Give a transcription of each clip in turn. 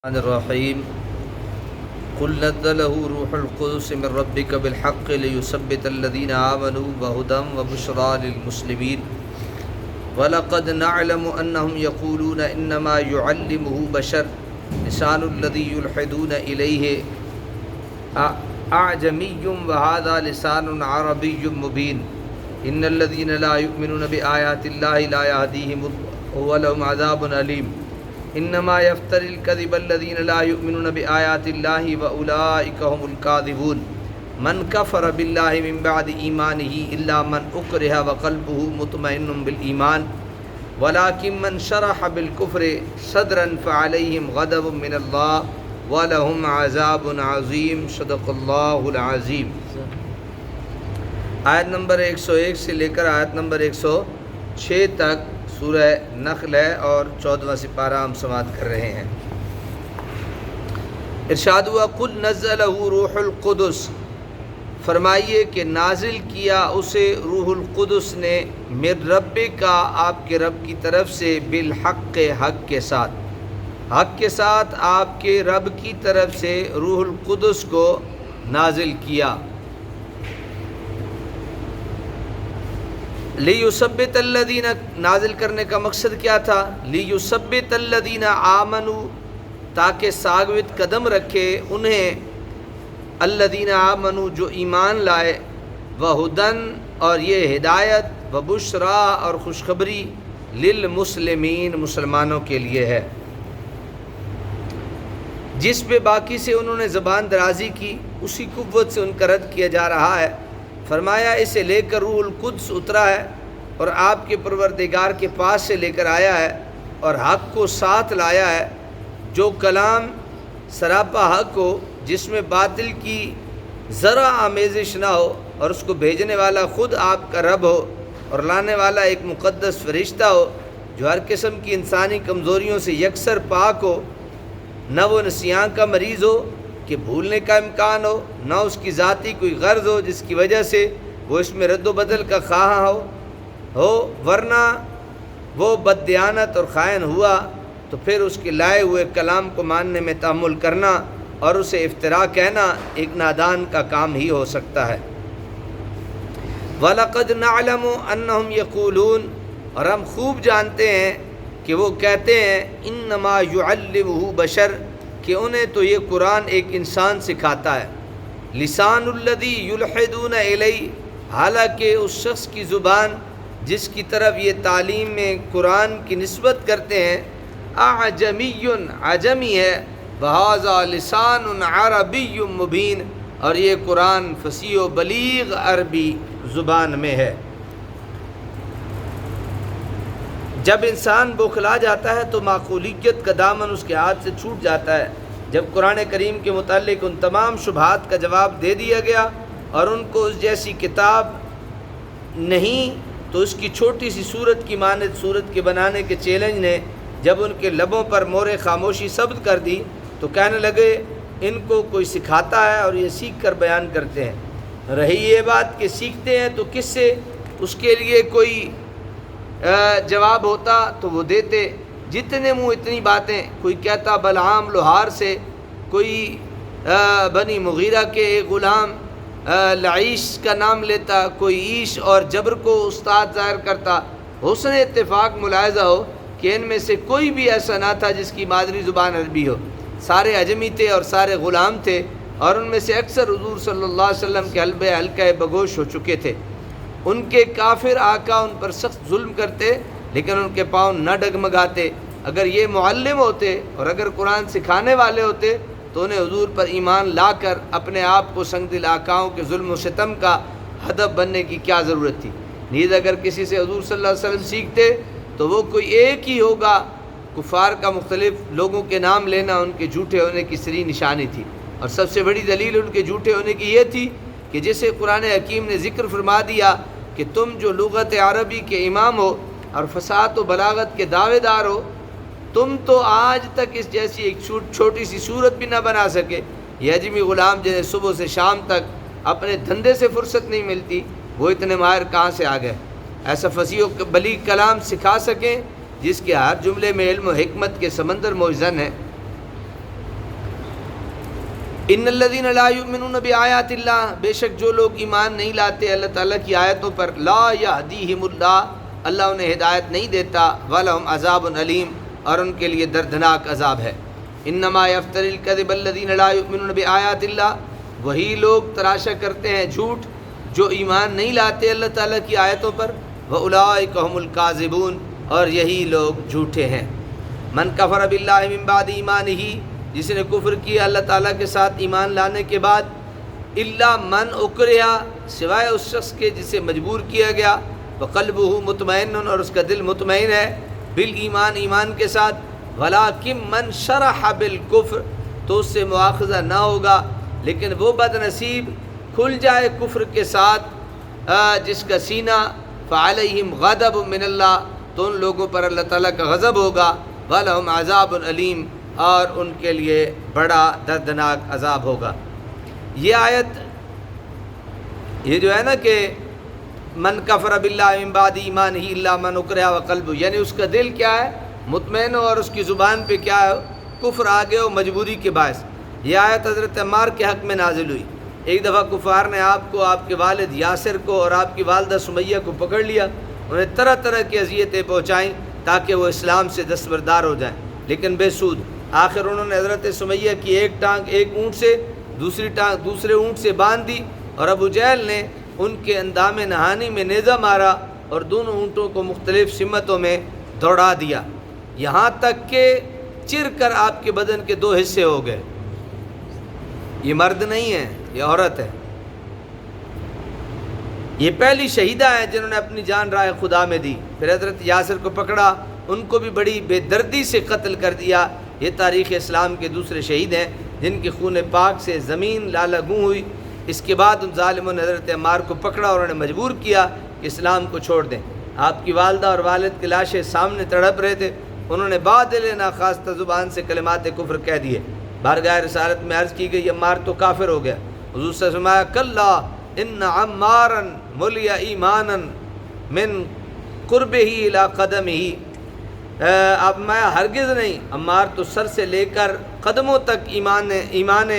الرحمن الرحيم. قل نزله روح القدس من ربك بالحق ليثبت الذين آمنوا وهدى وبشرى للمسلمين. ولقد نعلم أنهم يقولون إنما يعلمه بشر. لسان الذي يلحدون إليه. أعجمي وهذا لسان عربي مبين. إن الذين لا يؤمنون بآيات الله لا يهديهم ولهم عذاب أليم. انما يفتر الكذب الذين لا يؤمنون بآيات الله واولئك هم الكاذبون. من كفر بالله من بعد ايمانه الا من اكره وقلبه مطمئن بالايمان ولكن من شرح بالكفر صدرا فعليهم غضب من الله ولهم عذاب عظيم. صدق الله العظيم. آیت نمبر 101 سے لے کر آیت نمبر 106 تک سورہ نخل ہے اور چودواں سپارہ ہم سماعت کر رہے ہیں۔ ارشاد ہوا کل نزل روح القدس۔ فرمائیے کہ نازل کیا اسے روح القدس نے میر رب کا آپ کے رب کی طرف سے بالحق کے حق کے ساتھ۔ حق کے ساتھ آپ کے رب کی طرف سے روح القدس کو نازل کیا۔ لی یوسبت الدین نازل کرنے کا مقصد کیا تھا؟ لی یوسبت الدین آمنو تاکہ ساگوت قدم رکھے انہیں۔ الدین آمنو جو ایمان لائے وہ ہدن اور یہ ہدایت و بشرا اور خوشخبری للمسلمین مسلمانوں کے لیے ہے۔ جس پہ باقی سے انہوں نے زبان درازی کی، اسی قوت سے ان کا رد کیا جا رہا ہے۔ فرمایا، اسے لے کر روح القدس اترا ہے اور آپ کے پروردگار کے پاس سے لے کر آیا ہے اور حق کو ساتھ لایا ہے، جو کلام سراپا حق ہو، جس میں باطل کی ذرا آمیزش نہ ہو اور اس کو بھیجنے والا خود آپ کا رب ہو اور لانے والا ایک مقدس فرشتہ ہو، جو ہر قسم کی انسانی کمزوریوں سے یکسر پاک ہو، نہ وہ نسیاں کا مریض ہو کہ بھولنے کا امکان ہو، نہ اس کی ذاتی کوئی غرض ہو جس کی وجہ سے وہ اس میں رد و بدل کا خواہاں ہو ہو، ورنہ وہ بددیانت اور خائن ہوا تو پھر اس کے لائے ہوئے کلام کو ماننے میں تحمل کرنا اور اسے افطرا کہنا ایک نادان کا کام ہی ہو سکتا ہے۔ ولاقد نعلم انہم یقولون اور ہم خوب جانتے ہیں کہ وہ کہتے ہیں انما یعلمہ بشر کہ انہیں تو یہ قرآن ایک انسان سکھاتا ہے؟ لسان الدی یلحدون علیہ حالانکہ اس شخص کی زبان جس کی طرف یہ تعلیم میں قرآن کی نسبت کرتے ہیں، اعجمی عجمی ہے بحاظہ لسان عربی مبین، اور یہ قرآن فصیح و بلیغ عربی زبان میں ہے۔ جب انسان بوکھلا جاتا ہے تو معقولیت کا دامن اس کے ہاتھ سے چھوٹ جاتا ہے۔ جب قرآن کریم کے متعلق ان تمام شبہات کا جواب دے دیا گیا اور ان کو اس جیسی کتاب نہیں، تو اس کی چھوٹی سی صورت کی مانت صورت کے بنانے کے چیلنج نے جب ان کے لبوں پر مور خاموشی ثبت کر دی تو کہنے لگے، ان کو کوئی سکھاتا ہے اور یہ سیکھ کر بیان کرتے ہیں۔ رہی یہ بات کہ سیکھتے ہیں تو کس سے؟ اس کے لیے کوئی جواب ہوتا تو وہ دیتے، جتنے منہ اتنی باتیں، کوئی کہتا بلعام لوہار سے، کوئی بنی مغیرہ کے ایک غلام لعیش کا نام لیتا، کوئی عیش اور جبر کو استاد ظاہر کرتا۔ حسن اتفاق ملاحظہ ہو کہ ان میں سے کوئی بھی ایسا نہ تھا جس کی مادری زبان عربی ہو۔ سارے عجمی تھے اور سارے غلام تھے اور ان میں سے اکثر حضور صلی اللہ علیہ وسلم کے حلبِ حلقہ بگوش ہو چکے تھے۔ ان کے کافر آقا ان پر سخت ظلم کرتے، لیکن ان کے پاؤں نہ ڈگمگاتے۔ اگر یہ معلم ہوتے اور اگر قرآن سکھانے والے ہوتے، تو انہیں حضور پر ایمان لا کر اپنے آپ کو سنگ دل آقاؤں کے ظلم و ستم کا ہدف بننے کی کیا ضرورت تھی؟ نیز اگر کسی سے حضور صلی اللہ علیہ وسلم سیکھتے، تو وہ کوئی ایک ہی ہوگا۔ کفار کا مختلف لوگوں کے نام لینا ان کے جھوٹے ہونے کی سری نشانی تھی۔ اور سب سے بڑی دلیل ان کے جھوٹے ہونے کی یہ تھی کہ جسے قرآن حکیم نے ذکر فرما دیا کہ تم جو لغت عربی کے امام ہو اور فساد و بلاغت کے دعوے دار ہو، تم تو آج تک اس جیسی ایک چھوٹی سی صورت بھی نہ بنا سکے۔ یہ اجمی غلام جنہیں صبح سے شام تک اپنے دھندے سے فرصت نہیں ملتی، وہ اتنے ماہر کہاں سے آ گئے؟ ایسا فصیح و بلی کلام سکھا سکیں جس کے ہر جملے میں علم و حکمت کے سمندر موزن ہے ان الدین اللہ آیات اللہ بے شک جو لوگ ایمان نہیں لاتے اللہ تعالیٰ کی آیتوں پر لا یا اللہ اللہ انہیں ہدایت نہیں دیتا ولہم عذاب علیم اور ان کے لیے دردناک عذاب ہے. انما یفتر الکذب الذین لا یؤمنون بآیات اللہ وہی لوگ تراشا کرتے ہیں جھوٹ جو ایمان نہیں لاتے، اللہ تعالیٰ کی آیتوں پر. وہ هم القاذبون اور یہی لوگ جھوٹے ہیں. من کفر باللہ من بعد ایمان ہی جس نے کفر کیا اللہ تعالیٰ کے ساتھ ایمان لانے کے بعد اللہ من اکریا سوائے اس شخص کے جسے مجبور کیا گیا وہ قلب ہو مطمئن اور اس کا دل مطمئن ہے بال ایمان ایمان کے ساتھ ولا کم من شرح بالکفر، تو اس سے مواخذہ نہ ہوگا، لیکن وہ بد نصیب کھل جائے کفر کے ساتھ جس کا سینہ، فعلیہم غضب من اللہ، تو ان لوگوں پر اللہ تعالیٰ کا غضب ہوگا ولہم عذاب العلیم اور ان کے لیے بڑا دردناک عذاب ہوگا۔ یہ آیت، یہ جو ہے نا کہ من کفر باللہ من بعد ایمان ہی اللہ من اکرہ و قلب یعنی اس کا دل کیا ہے؟ مطمئن ہو اور اس کی زبان پہ کیا ہے؟ کفر آگے ہو مجبوری کے باعث۔ یہ آیت حضرت عمار کے حق میں نازل ہوئی۔ ایک دفعہ کفار نے آپ کو، آپ کے والد یاسر کو اور آپ کی والدہ سمیہ کو پکڑ لیا۔ انہیں طرح طرح کی اذیتیں پہنچائیں تاکہ وہ اسلام سے دستبردار ہو جائیں۔ لیکن بے سود آخر انہوں نے حضرت سمیہ کی ایک ٹانگ ایک اونٹ سے، دوسری ٹانگ، دوسرے اونٹ سے باندھ دی اور ابو جہل نے ان کے اندام نہانی میں نیزہ مارا اور دونوں اونٹوں کو مختلف سمتوں میں دوڑا دیا۔ یہاں تک کہ چر کر آپ کے بدن کے دو حصے ہو گئے۔ یہ مرد نہیں ہے، یہ عورت ہے۔ یہ پہلی شہیدہ ہیں جنہوں نے اپنی جان رائے خدا میں دی۔ پھر حضرت یاسر کو پکڑا، ان کو بھی بڑی بے دردی سے قتل کر دیا۔ یہ تاریخ اسلام کے دوسرے شہید ہیں، جن کے خون پاک سے زمین لالا گوں ہوئی۔ اس کے بعد ان ظالموں نے حضرت عمار کو پکڑا اور انہیں مجبور کیا کہ اسلام کو چھوڑ دیں۔ آپ کی والدہ اور والد کی لاشیں سامنے تڑپ رہے تھے۔ انہوں نے بعد لینا زبان سے کلمات کفر کہہ دیے۔ بارگاہ رسالت میں عرض کی گئی، عمار تو کافر ہو گیا۔ حضور سے فرمایا، کلّا ان عمارن ملیا ایمان من قرب ہی لا قدم ہی اب میں ہرگز نہیں عمار تو سر سے لے کر قدموں تک ایمان ایمان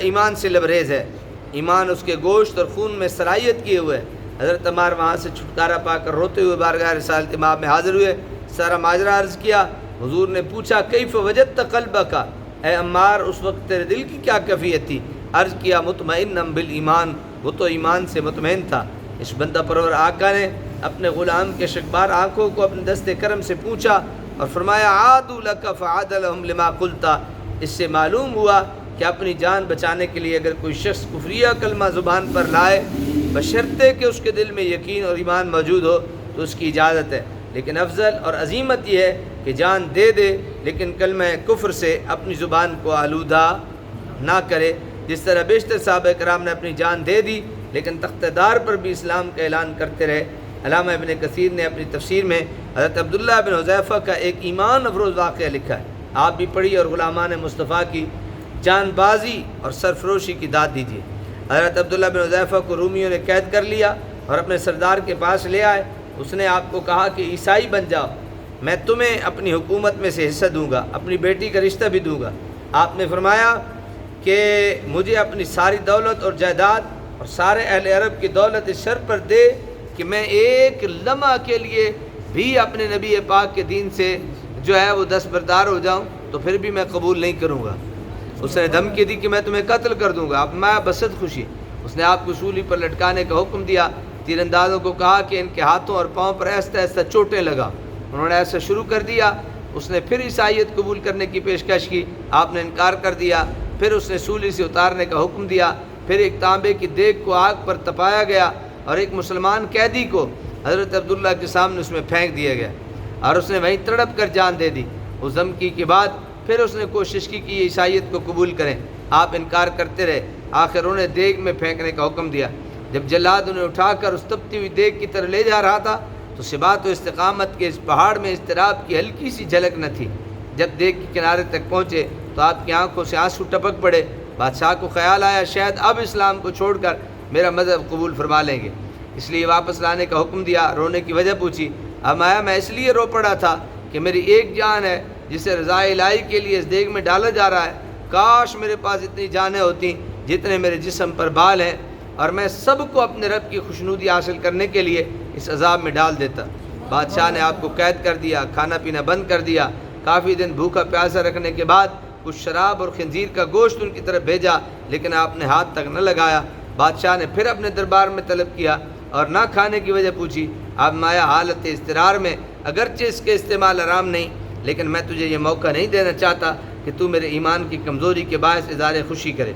ایمان سے لبریز ہے۔ ایمان اس کے گوشت اور خون میں صلاحیت کیے ہوئے۔ حضرت عمار وہاں سے چھٹکارا پا کر روتے ہوئے بارگاہ رسالت امام میں حاضر ہوئے۔ سارا ماجرہ عرض کیا، حضور نے پوچھا کئی فوجت قلبہ کا اے عمار، اس وقت تیرے دل کی کیا کفیت تھی؟ عرض کیا مطمئن بال ایمان وہ تو ایمان سے مطمئن تھا۔ اس بندہ پرور آقا نے اپنے غلام کے شکبار آنکھوں کو اپنے دست کرم سے پوچھا اور فرمایا فعاد لهم لما قلتا. اس سے معلوم ہوا کہ اپنی جان بچانے کے لیے اگر کوئی شخص کفریہ کلمہ زبان پر لائے، بشرطے کہ اس کے دل میں یقین اور ایمان موجود ہو، تو اس کی اجازت ہے۔ لیکن افضل اور عظیمت یہ ہے کہ جان دے دے، لیکن کلمہ کفر سے اپنی زبان کو آلودہ نہ کرے۔ جس طرح بیشتر صحابہ کرام نے اپنی جان دے دی، لیکن تختہ دار پر بھی اسلام کا اعلان کرتے رہے۔ علامہ ابن کثیر نے اپنی تفسیر میں حضرت عبداللہ بن حضیفہ کا ایک ایمان افروز واقعہ لکھا ہے۔ آپ بھی پڑھی اور غلامان مصطفیٰ کی جان بازی اور سرفروشی کی داد دیجیے۔ حضرت عبداللہ بن حضیفہ کو رومیوں نے قید کر لیا اور اپنے سردار کے پاس لے آئے۔ اس نے آپ کو کہا کہ عیسائی بن جاؤ۔ میں تمہیں اپنی حکومت میں سے حصہ دوں گا، اپنی بیٹی کا رشتہ بھی دوں گا۔ آپ نے فرمایا کہ مجھے اپنی ساری دولت اور جائیداد اور سارے اہل عرب کی دولت اس شر پر دے۔ کہ میں ایک لمحہ کے لیے بھی اپنے نبی پاک کے دین سے جو ہے وہ دس بردار ہو جاؤں، تو پھر بھی میں قبول نہیں کروں گا۔ اس نے دھمکی دی کہ میں تمہیں قتل کر دوں گا۔ اب میں بسد خوشی۔ اس نے آپ کو سولی پر لٹکانے کا حکم دیا۔ تیر اندازوں کو کہا کہ ان کے ہاتھوں اور پاؤں پر ایسا ایسا چوٹیں لگا۔ انہوں نے ایسا شروع کر دیا۔ اس نے پھر عیسائیت قبول کرنے کی پیشکش کی۔ آپ نے انکار کر دیا۔ پھر اس نے سولی سے اتارنے کا حکم دیا۔ پھر ایک تانبے کی دیکھ کو آگ پر تپایا گیا۔ اور ایک مسلمان قیدی کو حضرت عبداللہ کے سامنے اس میں پھینک دیا گیا اور اس نے وہیں تڑپ کر جان دے دی۔ اس دھمکی کے بعد پھر اس نے کوشش کی کہ یہ عیسائیت کو قبول کریں۔ آپ انکار کرتے رہے۔ آخر انہیں دیگ میں پھینکنے کا حکم دیا۔ جب جلاد انہیں اٹھا کر اس تپتی ہوئی دیگ کی طرح لے جا رہا تھا، تو سبات و استقامت کے اس پہاڑ میں اضطراب کی ہلکی سی جھلک نہ تھی۔ جب دیگ کے کنارے تک پہنچے، تو آپ کی آنکھوں سے آنسو ٹپک پڑے۔ بادشاہ کو خیال آیا، شاید اب اسلام کو چھوڑ کر میرا مذہب قبول فرما لیں گے۔ اس لیے واپس لانے کا حکم دیا، رونے کی وجہ پوچھی۔ اب آیا میں اس لیے رو پڑا تھا کہ میری ایک جان ہے، جسے رضاء الہی کے لیے اس دیگ میں ڈالا جا رہا ہے۔ کاش میرے پاس اتنی جانیں ہوتی جتنے میرے جسم پر بال ہیں۔ اور میں سب کو اپنے رب کی خوشنودی حاصل کرنے کے لیے اس عذاب میں ڈال دیتا۔ بادشاہ نے آپ کو قید کر دیا، کھانا پینا بند کر دیا۔ کافی دن بھوکا پیاسا رکھنے کے بعد کچھ شراب اور خنزیر کا گوشت ان کی طرف بھیجا، لیکن آپ نے ہاتھ تک نہ لگایا۔ بادشاہ نے پھر اپنے دربار میں طلب کیا اور نہ کھانے کی وجہ پوچھی، اب مایا حالت استرار میں، اگرچہ اس کے استعمال آرام نہیں، لیکن میں تجھے یہ موقع نہیں دینا چاہتا کہ تو میرے ایمان کی کمزوری کے باعث اظہار خوشی کرے۔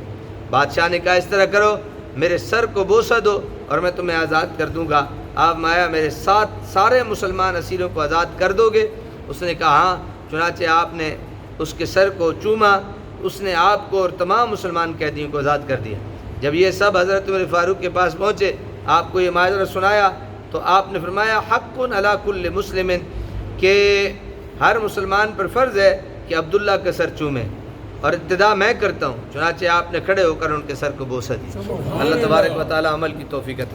بادشاہ نے کہا، اس طرح کرو، میرے سر کو بوسہ دو اور میں تمہیں آزاد کر دوں گا۔ آپ مایا میرے ساتھ سارے مسلمان اسیروں کو آزاد کر دو گے۔ اس نے کہا ہاں چنانچہ آپ نے اس کے سر کو چوما، اس نے آپ کو اور تمام مسلمان قیدیوں کو آزاد کر دیا۔ جب یہ سب حضرت عمر فاروق کے پاس پہنچے، آپ کو یہ معذرہ سنایا، تو آپ نے فرمایا حق علا کل مسلم، کہ ہر مسلمان پر فرض ہے کہ عبداللہ کا سر چومے۔ اور ابتدا میں کرتا ہوں، چنانچہ آپ نے کھڑے ہو کر ان کے سر کو بوسہ دی۔ اللہ تبارک و تعالی عمل کی توفیق عطا